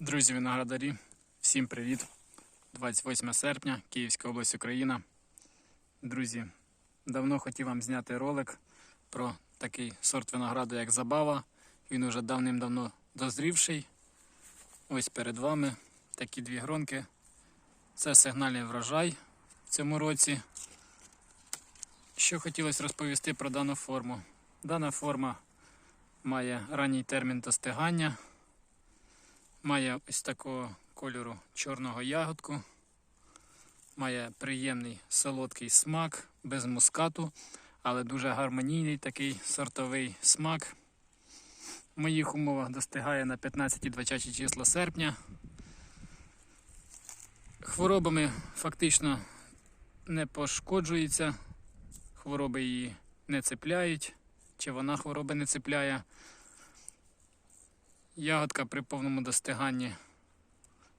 Друзі виноградарі, всім привіт! 28 серпня, Київська область, Україна. Друзі, давно хотів вам зняти ролик про такий сорт винограду, як Забава. Він уже давним-давно дозрівший. Ось перед вами такі дві гронки. Це сигнальний врожай в цьому році. Що хотілося розповісти про дану форму. Дана форма має ранній термін достигання. Має ось такого кольору чорного ягодку. Має приємний солодкий смак, без мускату, але дуже гармонійний такий сортовий смак. В моїх умовах достигає на 15-20 числа серпня. Хворобами фактично не пошкоджується, хвороби її не цепляють, чи вона хвороби не цепляє. Ягодка при повному достиганні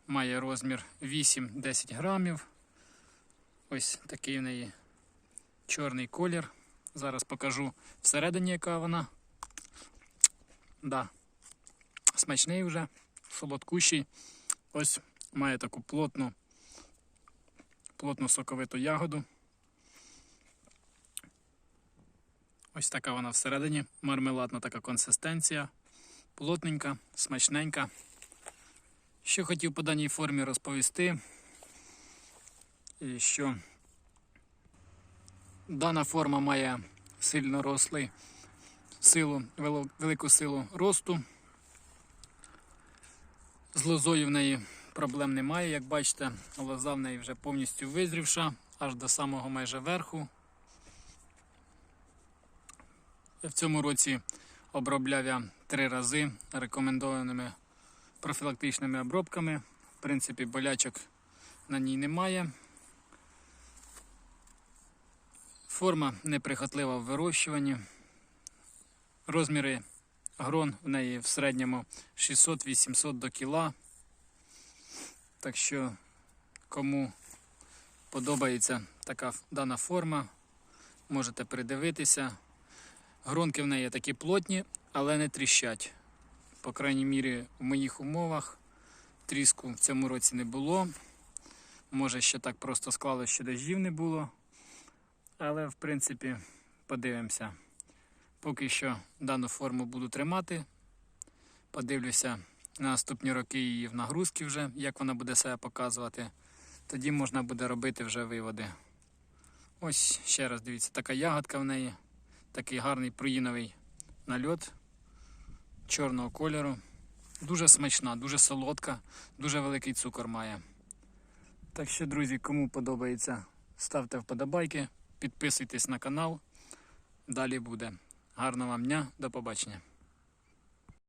має розмір 8-10 грамів. Ось такий в неї чорний колір. Зараз покажу всередині, яка вона. Да. Смачний вже, солодкущий. Ось має таку плотну, плотну соковиту ягоду. Ось така вона всередині, мармеладна така консистенція плотненька, смачненька. Що хотів по даній формі розповісти, і що дана форма має сильно рослий силу, велику силу росту. З лозою в неї проблем немає, як бачите, лоза в неї вже повністю визрівша, аж до самого майже верху. В цьому році обробляв я три рази рекомендованими профілактичними обробками. В принципі, болячок на ній немає. Форма неприхотлива в вирощуванні. Розміри грон в неї в середньому 600-800 до кіла. Так що, кому подобається така дана форма, можете придивитися. Гронки в неї такі плотні, але не тріщать. По крайній мірі, в моїх умовах тріску в цьому році не було. Може, ще так просто склалося, що дождів не було. Але, в принципі, подивимося. Поки що дану форму буду тримати. Подивлюся на наступні роки її в нагрузки вже, як вона буде себе показувати. Тоді можна буде робити вже виводи. Ось ще раз дивіться, така ягодка в неї такий гарний проїновий нальот чорного кольору. Дуже смачна, дуже солодка, дуже великий цукор має. Так що, друзі, кому подобається, ставте вподобайки, підписуйтесь на канал. Далі буде. Гарного вам дня, до побачення.